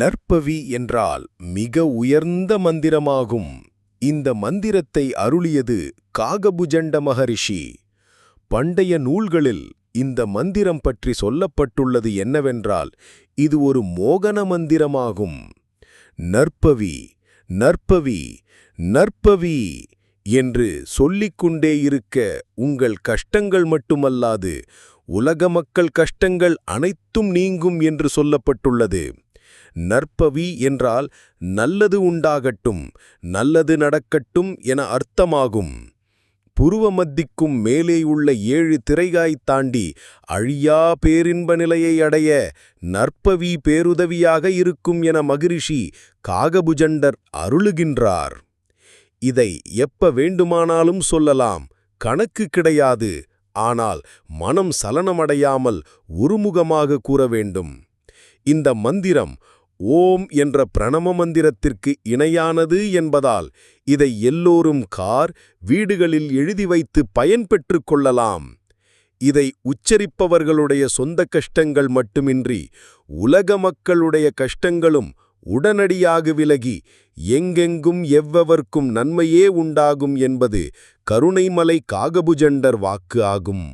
நற்பவி என்றால் மிக உயர்ந்த மந்திரமாகும். இந்த மந்திரத்தை அருளியது காகபுஜண்ட மகரிஷி. பண்டைய நூல்களில் இந்த மந்திரம் பற்றி சொல்லப்பட்டுள்ளது என்னவென்றால் இது ஒரு மோகன மந்திரமாகும். நற்பவி நற்பவி நற்பவி என்று சொல்லிக்கொண்டே இருக்க உங்கள் கஷ்டங்கள் மட்டுமல்லாது உலக மக்கள் கஷ்டங்கள் அனைத்தும் நீங்கும் என்று சொல்லப்பட்டுள்ளது. நற்பவி என்றால் நல்லது உண்டாகட்டும் நல்லது நடக்கட்டும் என அர்த்தமாகும். புருவ மத்திக்கும் மேலேயுள்ள ஏழு திரைகாய்த் தாண்டி அழியா பேரின்ப நிலையை அடைய நற்பவி பேருதவியாக இருக்கும் என மகிரிஷி காகபுஜண்டர் அருளுகின்றார். இதை எப்ப வேண்டுமானாலும் சொல்லலாம் கணக்கு கிடையாது ஆனால் மனம் சலனமடையாமல் ஒருமுகமாக கூற வேண்டும். இந்த மந்திரம் ஓம் என்ற பிரணம மந்திரத்திற்கு இணையானது என்பதால் இதை எல்லோரும் கார் வீடுகளில் எழுதி வைத்து பயன்பெற்று கொள்ளலாம். இதை உச்சரிப்பவர்களுடைய சொந்த கஷ்டங்கள் மட்டுமின்றி உலக மக்களுடைய கஷ்டங்களும் உடனடியாக விலகி எங்கெங்கும் எவ்வவர்க்கும் நன்மையே உண்டாகும் என்பது கருணைமலை காகபுஜண்டர் வாக்கு ஆகும்.